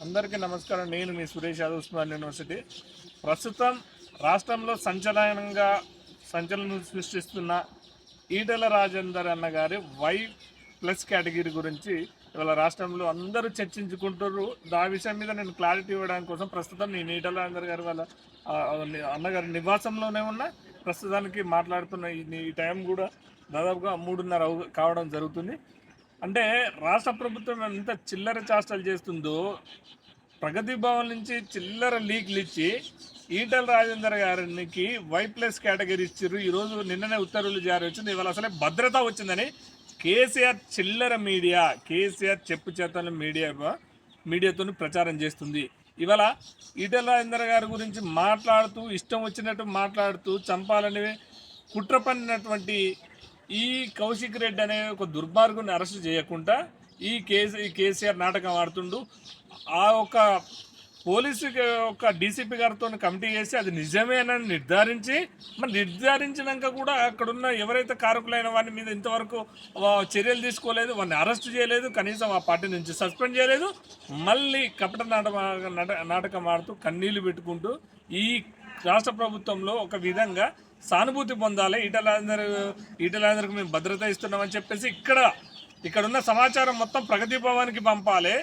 అందరికీ నమస్కారం. నేను మీ సురేష్ యాదవ్ ఉస్మాన్ యూనివర్సిటీ. ప్రస్తుతం రాష్ట్రంలో సంచలనంగా సంచలనం సృష్టిస్తున్న ఈటల రాజేందర్ అన్న గారి వై ప్లస్ కేటగిరీ గురించి ఇవాళ రాష్ట్రంలో అందరూ చర్చించుకుంటారు దా విషయం మీద నేను క్లారిటీ ఇవ్వడానికి కోసం ప్రస్తుతం నేను ఈటల రాజేందర్ గారి వాళ్ళ అన్నగారి నివాసంలోనే ఉన్నా. ప్రస్తుతానికి మాట్లాడుతున్న ఈ ఈ టైం కూడా దాదాపుగా మూడున్నర అవు- కావడం జరుగుతుంది. అంటే రాష్ట్ర ప్రభుత్వం ఎంత చిల్లర చేష్టలు చేస్తుందో ప్రగతి భవన్ నుంచి చిల్లర లీక్లు ఇచ్చి ఈటల రాజేందర్ గారికి వై ప్లస్ కేటగిరీ ఇచ్చారు ఈరోజు నిన్ననే ఉత్తర్వులు జారీ వచ్చింది. ఇవాళ అసలే భద్రత వచ్చిందని కేసీఆర్ చిల్లర మీడియా కేసీఆర్ చెప్పు చేతల మీడియా మీడియాతో ప్రచారం చేస్తుంది. ఇవాళ ఈటల రాజేందర్ గారి గురించి మాట్లాడుతూ ఇష్టం వచ్చినట్టు మాట్లాడుతూ చంపాలని కుట్ర పన్నినటువంటి ఈ కౌశిక్ రెడ్డి అనే ఒక దుర్మార్గుని అరెస్ట్ చేయకుండా ఈ కేసీ ఈ కేసీఆర్ నాటకం ఆడుతుండు. ఆ ఒక పోలీసు ఒక డీసీపీ గారితో కమిటీ చేసి అది నిజమేనని నిర్ధారించి మరి నిర్ధారించినాక కూడా అక్కడున్న ఎవరైతే కారకులైన వారి మీద ఇంతవరకు చర్యలు తీసుకోలేదు వారిని అరెస్ట్ చేయలేదు కనీసం ఆ పార్టీ నుంచి సస్పెండ్ చేయలేదు మళ్ళీ కపట నాటక నాట- నాటకం ఆడుతూ కన్నీళ్ళు పెట్టుకుంటూ ఈ రాష్ట్ర ప్రభుత్వంలో ఒక విధంగా సానుభూతి పొందాలి. ఈటలాందరూ ఈటలాందరికి మేము భద్రత ఇస్తున్నామని చెప్పేసి ఇక్కడ ఇక్కడ ఉన్న సమాచారం మొత్తం ప్రగతి భవన్కి పంపాలి.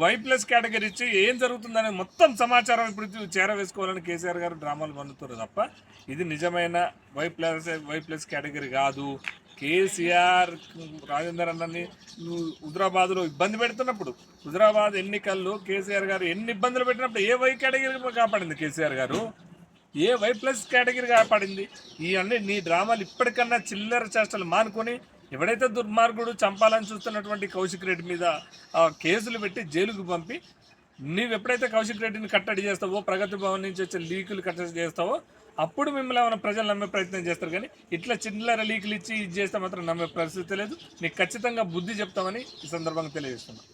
వై ప్లస్ కేటగిరీ ఇచ్చి ఏం జరుగుతుందనే మొత్తం సమాచారం ఇప్పుడు చేరవేసుకోవాలని కేసీఆర్ గారు డ్రామాలు పండుతారు తప్ప ఇది నిజమైన Y plus Y plus category కాదు. కేసీఆర్ రాజేందర్ అన్నని హుదరాబాద్లో హుజరాబాద్లో ఇబ్బంది పెడుతున్నప్పుడు హుజరాబాద్ ఎన్నికల్లో కేసీఆర్ గారు ఎన్ని ఇబ్బందులు పెట్టినప్పుడు ఏ వై కేటగిరీ కాపాడింది కేసీఆర్ గారు? ఏ వై ప్లస్ కేటగిరీ కాపాడింది ఈ అన్ని నీ డ్రామాలు ఇప్పటికన్నా చిల్లర చేష్టలు మానుకొని ఎవడైతే దుర్మార్గుడు చంపాలని చూస్తున్నటువంటి కౌశిక్ రెడ్డి మీద ఆ, కేసులు పెట్టి జైలుకు పంపి నీవు ఎప్పుడైతే కౌశిక్ రెడ్డిని కట్టడి చేస్తావో ప్రగతి భవన్ నుంచి వచ్చే లీకులు కట్టడి చేస్తావో అప్పుడు మిమ్మల్ని ఏమైనా ప్రజలు నమ్మే ప్రయత్నం చేస్తారు కానీ ఇట్లా చిల్లర లీకులు ఇచ్చి ఇది చేస్తే మాత్రం నమ్మే పరిస్థితి లేదు. నీకు ఖచ్చితంగా బుద్ధి చెప్తామని ఈ సందర్భంగా తెలియజేస్తున్నాను